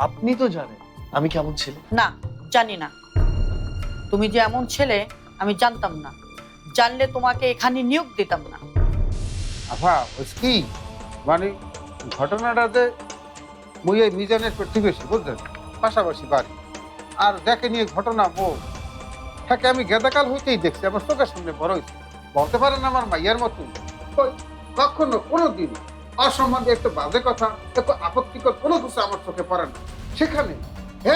আপনি তো জানেন আমি কেমন ছেলে না জানি না। তুমি যে এমন ছেলে আমি জানতাম না। জানলে তোমাকে এখানে নিয়োগ দিতাম না। আফা ওই কি? মানে ঘটনাটাতে মুই এই মিজানের প্রতিবেশী বুঝলেন? পাশাপাশি বাড়ি। আর দেখে নিয়ে ঘটনা বউ। তাকে আমি গেদাকাল হইতেই দেখছি আমার চোখের সামনে বড় হয়েছে বলতে পারেন আমার মাইয়ার মতন কখনো কোনো দিন অসম্বন্ধে একটু বাজে কথা, একটু আপত্তিকর কোনো কিছু আমার চোখে পড়ে না। সেখানে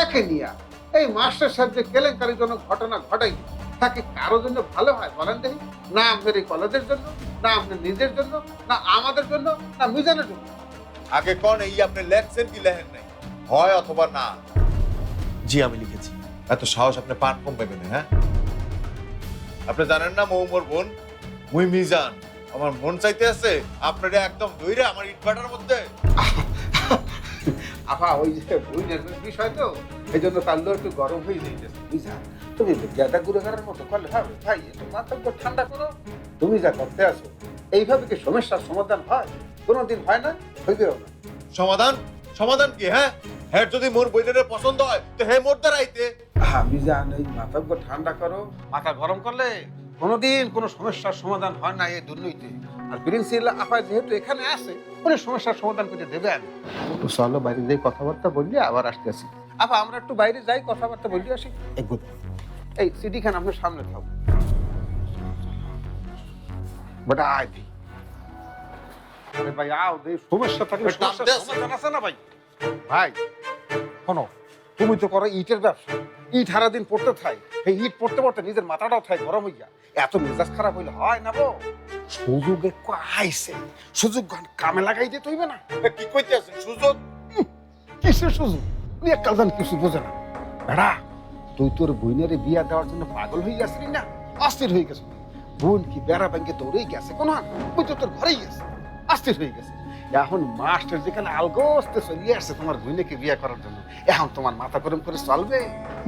একে নিয়া এই মাস্টার সাহেব যে কেলেঙ্কারিজনক ঘটনা ঘটাই তাকে কারোর জন্য ভালো হয় বলেন দেখি? না আমাদের এই কলেজের জন্য, না আপনার নিজের জন্য, না আমাদের জন্য, না মিজানের জন্য? আগে কোন এই আপনি লেখছেন কি লেখেন নাই? হয় অথবা না? জি, আমি লিখেছি। এত সাহস আপনি পান কম পাবেন হ্যাঁ? আপনি জানেন না মৌমর বোন? মুই মিজান। আমার মন চাইতে আছে আপনারা একদম ধইরে আমার ইটভাটার মধ্যে। আফা ওই যে নির্মাণ বিষয় তো এই জন্য কাল্লো একটু গরম হয়ে যাইতেছে বুঝা তুমি গেদা গুড়েগারের মতো করলে হবে ভাই একটু মাথা একটু ঠান্ডা করো। তুমি যা করতে আসো এইভাবে কি সমস্যার সমাধান হয়? কোনোদিন হয় না? হইবেও না। সমাধান? সমাধান কি হ্যাঁ? হ্যাঁ যদি মোর বইনের পছন্দ হয় তো হে মোর দ্বারাইতে। আমি জান এই মাথা একটু ঠান্ডা করো। মাথা গরম করলে কোনোদিন কোনো সমস্যার সমাধান হয় না এই দুর্নীতি। আর প্রিন্সিল আপা যেহেতু এখানে আসে কোনো সমস্যার সমাধান করে দেবে আমি তো চলো বাইরে যাই কথাবার্তা বললি আবার আসতে আসি। আপা আমরা একটু বাইরে যাই কথাবার্তা বললি আসি। এই সিডি খান আপনার সামনে থাকো বাট আই দি। আরে ভাই আও দে সমস্যা থাকলে। সমাধান আছে না ভাই? ভাই শোনো তুমি তো করো ইটের ব্যবসা। ইট সারা দিন পড়তে থাই। এই ইট পড়তে পড়তে নিজের মাথাটাও থাই গরম হইয়া। এত মেজাজ খারাপ হইলে হয় না বো সুযোগ একটু আইছে। সুযোগ কামে লাগাই দিয়ে তৈবে না। কি কইতে আছেন সুযোগ কিসের সুযোগ? তুই একটা জান কিছু বোঝে না। বেড়া, তুই তোর বোনের বিয়া দেওয়ার জন্য পাগল হয়ে গেছিলি না? অস্থির হয়ে গেছিলি। বোন কি বেড়া ব্যাংকে দৌড়েই গেছে কোন তো তোর ঘরেই গেছে অস্থির হয়ে গেছে। এখন মাস্টার যেখানে আলগোস্তে চলিয়ে আসছে তোমার বোনকে বিয়ে করার জন্য। এখন তোমার মাথা গরম করে চলবে।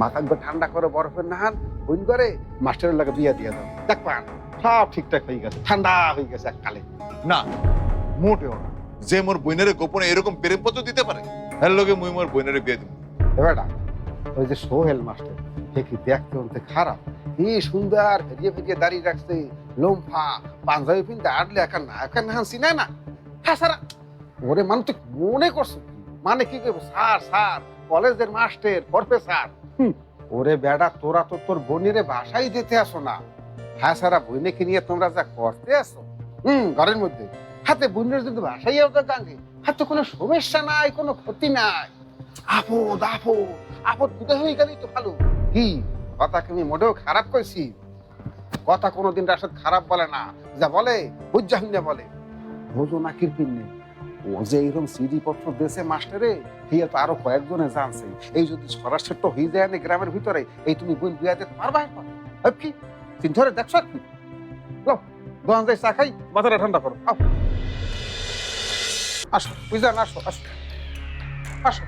মাথা ঠান্ডা করে বরফের নাহান বোন করে মাস্টারের লাগে বিয়া দিয়ে দাও। দেখ পান সব ঠিকঠাক হয়ে গেছে ঠান্ডা হয়ে গেছে এককালে। না মোটেও না। যে মোর বইনের গোপনে এরকম প্রেম পত্র দিতে পারে হ্যাঁ লোকে মুই মোর বইনের বিয়ে দিব। এবারটা ওই যে সোহেল মাস্টার সে কি দেখতে খারাপ? কি সুন্দর ফেরিয়ে ফেরিয়ে দাঁড়িয়ে রাখছে লোমফা পাঞ্জাবি পিনতে আটলে একা না একা না হাসি না হ্যাঁ ওরে মানে তুই মনে করছ মানে কি করব স্যার স্যার কলেজের মাস্টার প্রফেসর। ওরে বেড়া তোরা তো তোর বোনের বাসাই দিতে আসো না। হ্যাঁ সারা বোনেকে নিয়ে তোমরা যা করতে আসো। হুম ঘরের মধ্যে। হাতে বোনের যদি বাসাই তো গাঙ্গে হাতে কোনো সমস্যা নাই কোনো ক্ষতি নাই। আপদ আপদ আপদ কোথায় হয়ে গেলেই তো ভালো? কি? কথা আমি মোটেও খারাপ কইছি। কথা কোনোদিন রাশেদ খারাপ বলে না, যা বলে বুঝাহিনে বলে। বোঝো না কিরপিন ও যে এইরকম সিডি পত্র দেশে মাস্টারে হিয়া তো আরও কয়েকজনে জানছে। এই যদি সরাসরি হয়ে যায় না গ্রামের ভিতরে, এই তুমি বোন বিয়া দিতে পারবা কি? চিন্তা করে দেখছ কি? দোকান চা খাই, মাথাটা ঠান্ডা করো। আও। আসো বুঝলেন আসো আসো। আসো।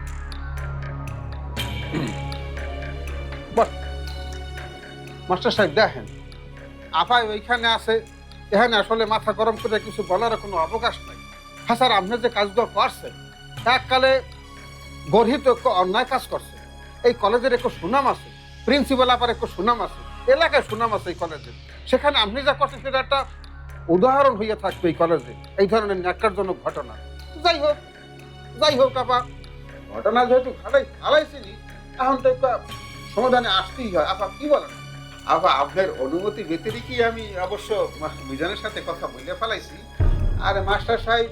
মাস্টার সাহেব দেখেন আপাই ওইখানে আছে, এখানে আসলে মাথা গরম করে কিছু বলার কোনো অবকাশ নাই। স্যার আপনি যে কাজগুলো করছেন এককালে গর্হিত অন্যায় কাজ করছে। এই কলেজের একটু সুনাম আছে প্রিন্সিপাল আবার একটু সুনাম আছে, এলাকায় সুনাম আছে এই কলেজে। সেখানে আপনি যা করছেন, সেটা একটা উদাহরণ হইয়া থাকবে এই কলেজে। এই ধরনের ন্যাক্কারজনক ঘটনা। যাই হোক যাই হোক, আপা, ঘটনা যেহেতু খালাই খালাইছিনি এখন তো সমাধানে আসতেই হয়। আপা, কি বলেন? আপা আপনার অনুমতি ব্যতিরিকই আমি অবশ্য মিজানের সাথে কথা বলে ফেলাইছি। আর মাস্টার সাহেব,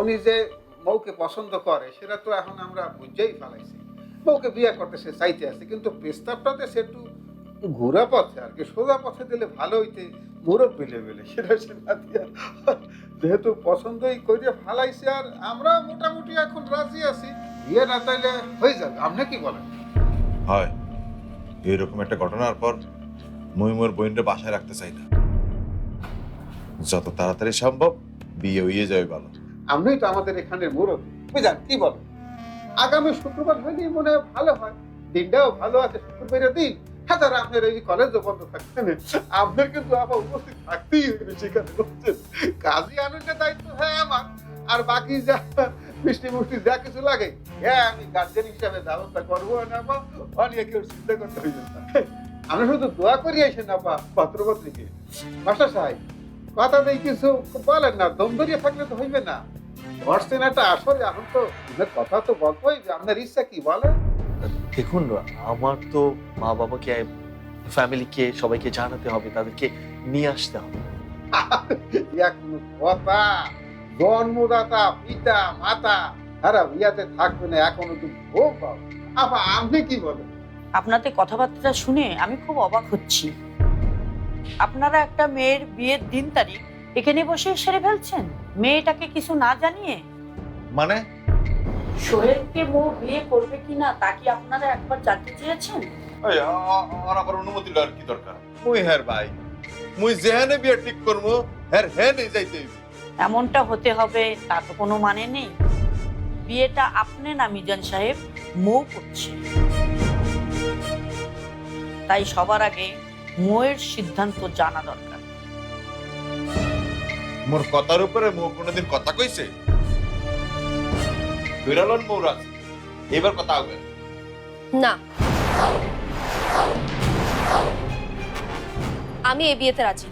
উনি যে বউকে পছন্দ করে, সেটা তো এখন আমরা বুঝেই ফেলাইছি। বউকে বিয়ে করতে সে চাইতে আছে, কিন্তু প্রস্তাবটাতে সে একটু ঘোরা পথে, আর কি সোজা পথে দিলে ভালো হইতে মুরব বিলে বিলে সেটা সে যেহেতু পছন্দই করে ফালাইছে, আর আমরা মোটামুটি এখন রাজি আছি। বিয়ে না তাইলে হয়ে যাবে। আপনি কি বলেন? হয়। এরকম একটা ঘটনার পর মুই মোর বইনের বাসায় রাখতে চাই না। যত তাড়াতাড়ি সম্ভব বিয়ে হইয়ে যাবে ভালো। আপনিই তো আমাদের এখানের মুরব্বী। বুঝলেন কি বলেন আগামী শুক্রবার হলেই মনে হয় ভালো হয়। দিনটাও ভালো আছে শুক্রবারের দিন। হ্যাঁ তারা আপনার এই কলেজও বন্ধ থাকবে না। আপনার কিন্তু আবার উপস্থিত থাকতেই হবে সেখানে বুঝছেন কাজী আনন্দের দায়িত্ব হ্যাঁ আমার। আর বাকি যা মিষ্টি মুষ্টি যা কিছু লাগে হ্যাঁ আমি গার্জেন হিসাবে ব্যবস্থা করব না, বা অনেক চিন্তা করতে হইবে না আমি শুধু দোয়া করি আইসেন না বা পত্রপত্রিকে মাস্টার সাহেব কথা নেই কিছু বলেন না দম ধরিয়ে থাকলে তো হইবে না। ঘটছেন একটা আসলে এখন তো কথা তো হইবে আপনার ইচ্ছা কি বলেন? দেখুন আমার তো মা বাবাকে ফ্যামিলিকে সবাইকে জানাতে হবে তাদেরকে নিয়ে আসতে হবে। কথা জন্মদাতা পিতা মাতা আরে ইয়াতে থাকবে না এখনও তুমি খুব আপা আপনি কি বলেন? আপনাদের কথাবার্তা শুনে আমি খুব অবাক হচ্ছি। আপনারা একটা মেয়ের বিয়ের দিন তারিখ এখানে বসে সেরে ফেলছেন? মেয়েটাকে কিছু না জানিয়ে? মানে? সোহেলকে মো বিয়ে করবে কিনা তা কি আপনারা একবার জানতে চেয়েছেন? ওই আ- আ- আমার আবার অনুমতি লওয়ার কি দরকার? মুই হ্যার ভাই। মুই যেহানে বিয়ে ঠিক করব হ্যার হ্যাঁ নেই যাইতে এমনটা হতে হবে তা তো কোনো মানে নেই। বিয়েটা আপনি না মিজান সাহেব মৌ করছে। তাই সবার আগে মোয়ের সিদ্ধান্ত জানা দরকার। মোর কথার উপরে মো কোনোদিন কথা কইছে? বিরলন মৌরাজ এবার কথা হবে। না। আমি এ বিয়েতে রাজি।